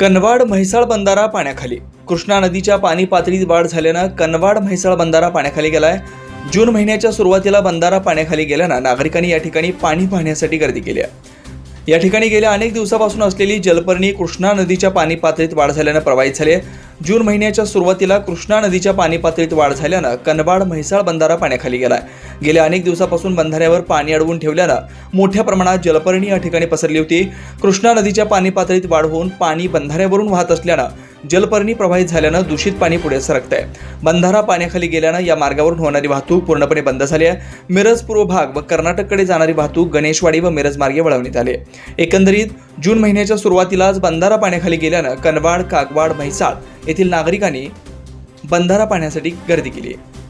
कनवाड म्हैसाळ बंधारा पाण्याखाली. कृष्णा नदीच्या पाणी पातळीत वाढ झाल्यानं कनवाड म्हैसाळ बंधारा पाण्याखाली गेलाय. जून महिन्याच्या सुरुवातीला बंधारा पाण्याखाली गेल्यानं नागरिकांनी या ठिकाणी पाणी पाहण्यासाठी गर्दी केली आहे. या ठिकाणी गेल्या अनेक दिवसापासून असलेली जलपर्णी कृष्णा नदीच्या पाणी पातळीत वाढ झाल्यानं प्रवाहित झाली आहे. जून महिन्याच्या सुरुवातीला कृष्णा नदीच्या पाणी पातळीत वाढ झाल्यानं कनवाड म्हैसाळ बंधारा पाण्याखाली गेलाय. गेल्या अनेक दिवसापासून बंधाऱ्यावर पाणी अडवून ठेवल्यानं मोठ्या प्रमाणात जलपर्णी या ठिकाणी पसरली होती. कृष्णा नदीच्या पाणी पातळीत वाढ होऊन पाणी बंधाऱ्यावरून वाहत असल्यानं जलपर्णी प्रवाहित झाल्यानं दूषित पाणी पुढे सरकत आहे बंधारा पाण्याखाली गेल्यानं या मार्गावरून होणारी वाहतूक पूर्णपणे बंद झाली आहे. मिरज पूर्व भाग व कर्नाटककडे जाणारी वाहतूक गणेशवाडी व मिरज मार्गे वळवण्यात आली एकंदरीत जून महिन्याच्या सुरुवातीलाच बंधारा पाण्याखाली गेल्यानं कनवाड कागवाड म्हैसाळ येथील नागरिकांनी बंधारा पाहण्यासाठी गर्दी केली आहे.